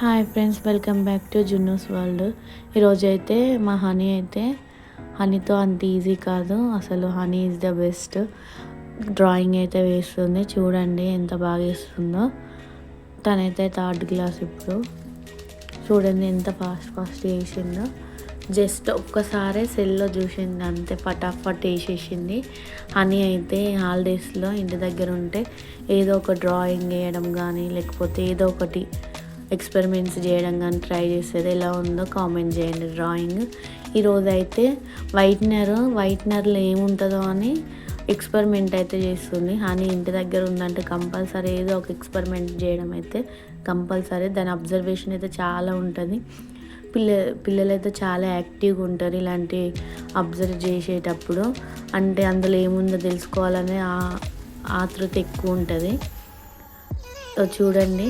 Hi friends welcome back to Junnu's world ఈరోజు అయితే మా హనీ అయితే హనీతో అంత ఈజీ కాదు. అసలు honey is the best drawing అయితే వేస్తుంది. చూడండి ఎంత బాగా వేస్తుందో. తనైతే థర్డ్ క్లాస్ ఇప్పుడు. చూడండి ఎంత ఫాస్ట్ ఫాస్ట్ వేసిందో. జస్ట్ ఒక్కసారే సెల్లో చూసింది అంతే ఫటాఫట్ వేసేసింది. హనీ అయితే హాలిడేస్లో ఇంటి దగ్గర ఉంటే ఏదో ఒక డ్రాయింగ్ వేయడం కానీ లేకపోతే ఏదో ఒకటి ఎక్స్పెరిమెంట్స్ చేయడం కానీ ట్రై చేసేది ఎలా ఉందో కామెంట్ చేయండి డ్రాయింగ్. ఈరోజు అయితే వైట్నర్ వైట్నర్లో ఏముంటుందో అని ఎక్స్పెరిమెంట్ అయితే చేస్తుంది. హనీ ఇంటి దగ్గర ఉందంటే కంపల్సరీ ఏదో ఒక ఎక్స్పెరిమెంట్ చేయడం అయితే కంపల్సరీ. దాని అబ్జర్వేషన్ అయితే చాలా ఉంటుంది. పిల్ల పిల్లలైతే చాలా యాక్టివ్గా ఉంటారు ఇలాంటి అబ్జర్వ్ చేసేటప్పుడు. అంటే అందులో ఏముందో తెలుసుకోవాలనే ఆతృత ఎక్కువ ఉంటుంది. చూడండి.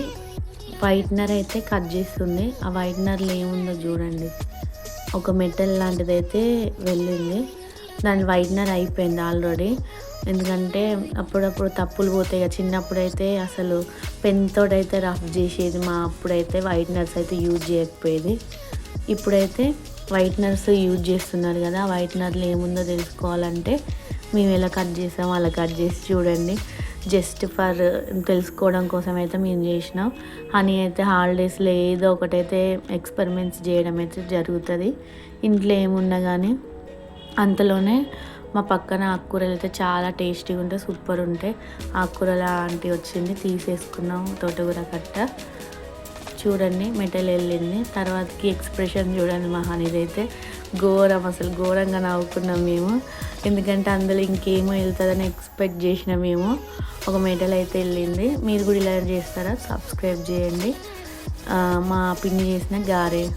వైట్నర్ అయితే కట్ చేస్తుంది ఆ వైట్నర్లో ఏముందో చూడండి. ఒక మెటల్ లాంటిది అయితే వెళ్ళింది. దాని వైట్నర్ అయిపోయింది ఆల్రెడీ. ఎందుకంటే అప్పుడప్పుడు తప్పులు పోతాయి కదా. చిన్నప్పుడు అయితే అసలు పెన్తోడైతే రఫ్ చేసేది. మా అప్పుడైతే వైట్నర్స్ అయితే యూజ్ చేయకపోయేది. ఇప్పుడైతే వైట్నర్స్ యూజ్ చేస్తున్నారు కదా. వైట్నర్లు ఏముందో తెలుసుకోవాలంటే మేము ఎలా కట్ చేసామో అలా కట్ చేసి చూడండి. జస్ట్ ఫర్ తెలుసుకోవడం కోసం అయితే మేము చేసినాం. హనీ అయితే హాలిడేస్లో ఏదో ఒకటైతే ఎక్స్పెరిమెంట్స్ చేయడం అయితే జరుగుతుంది. ఇంట్లో ఏమున్నా కానీ అంతలోనే మా పక్కన ఆకుకూరలు అయితే చాలా టేస్టీగా ఉంటాయి సూపర్ ఉంటాయి ఆకుకూరల ఆంటీ వచ్చింది తీసేసుకున్నాం తోటకూర కట్ట. చూడండి మెటల్ వెళ్ళింది. తర్వాతకి ఎక్స్ప్రెషన్ చూడండి మా హనీదైతే. ఘోరం అసలు ఘోరంగా నవ్వుకున్నాం మేము. ఎందుకంటే అందులో ఇంకేమో వెళ్తుందని ఎక్స్పెక్ట్ చేసిన మేము. ఒక మెటల్ అయితే వెళ్ళింది. మీరు కూడా ఇలా చేస్తారా? సబ్స్క్రైబ్ చేయండి. మా పిన్ని చేసిన గారే.